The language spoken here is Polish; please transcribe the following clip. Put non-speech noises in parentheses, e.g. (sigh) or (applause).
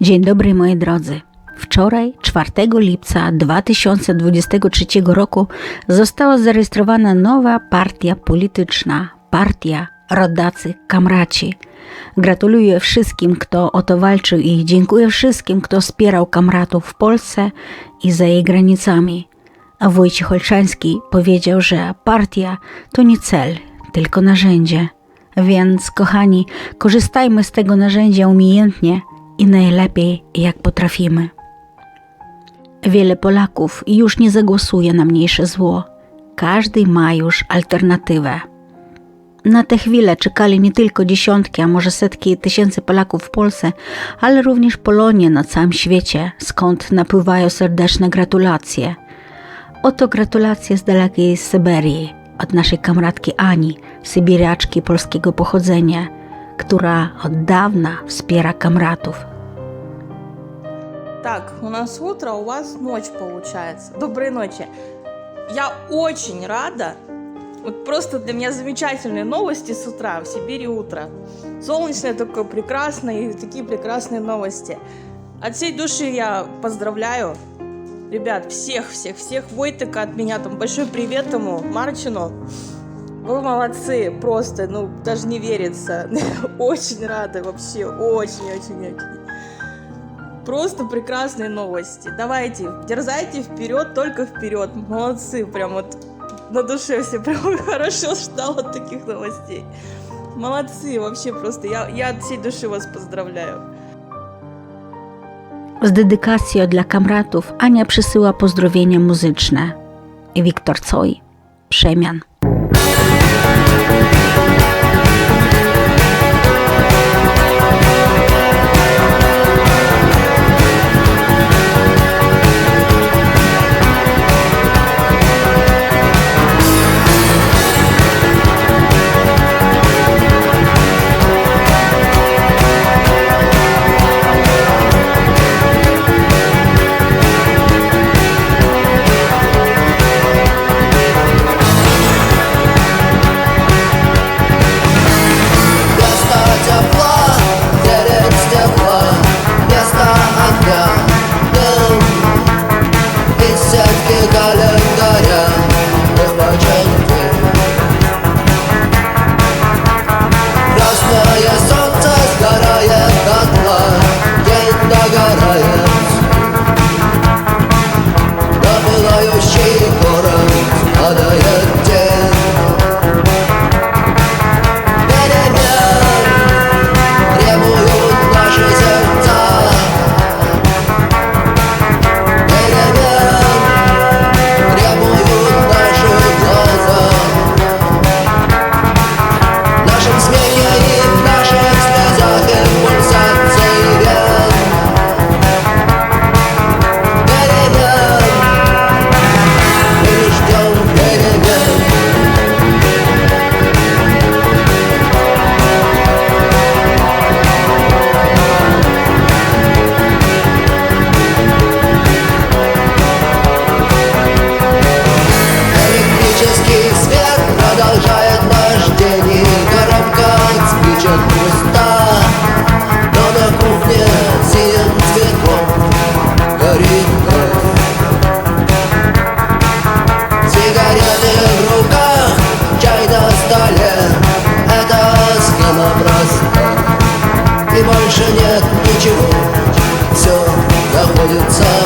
Dzień dobry moi drodzy. Wczoraj, 4 lipca 2023 roku, została zarejestrowana nowa partia polityczna, partia Rodacy Kamraci. Gratuluję wszystkim, kto o to walczył i dziękuję wszystkim, kto wspierał kamratów w Polsce i za jej granicami. A Wojciech Olszański powiedział, że partia to nie cel, tylko narzędzie. Więc, kochani, korzystajmy z tego narzędzia umiejętnie i najlepiej, jak potrafimy. Wiele Polaków już nie zagłosuje na mniejsze zło. Każdy ma już alternatywę. Na tę chwilę czekali nie tylko dziesiątki, a może setki tysięcy Polaków w Polsce, ale również Polonie na całym świecie, skąd napływają serdeczne gratulacje. Oto gratulacje z dalekiej Syberii od naszej kamratki Ani, sybiraczki polskiego pochodzenia, która od dawna kamratów. Так, у нас утро, у вас ночь получается. Доброй ночи. Я очень рада. Вот просто для меня замечательные новости с утра. В Сибири утро. Солнечное такое прекрасное и такие прекрасные новости. От всей души я поздравляю. Ребят, всех, всех, всех Войтека от меня там большой привет ему, Марчину. Вы молодцы, просто, ну, даже не верится. (laughs) Очень рада вообще, очень-очень-очень. Просто прекрасные новости. Давайте, дерзайте вперед, только вперед. Молодцы, прям вот на душе все прям (laughs) хорошо ждал от таких новостей. Молодцы, вообще просто. Я, я от всей души вас поздравляю. Z dedykacją dla kamratów Ania przysyła pozdrowienia muzyczne. Wiktor Coj, Przemian. time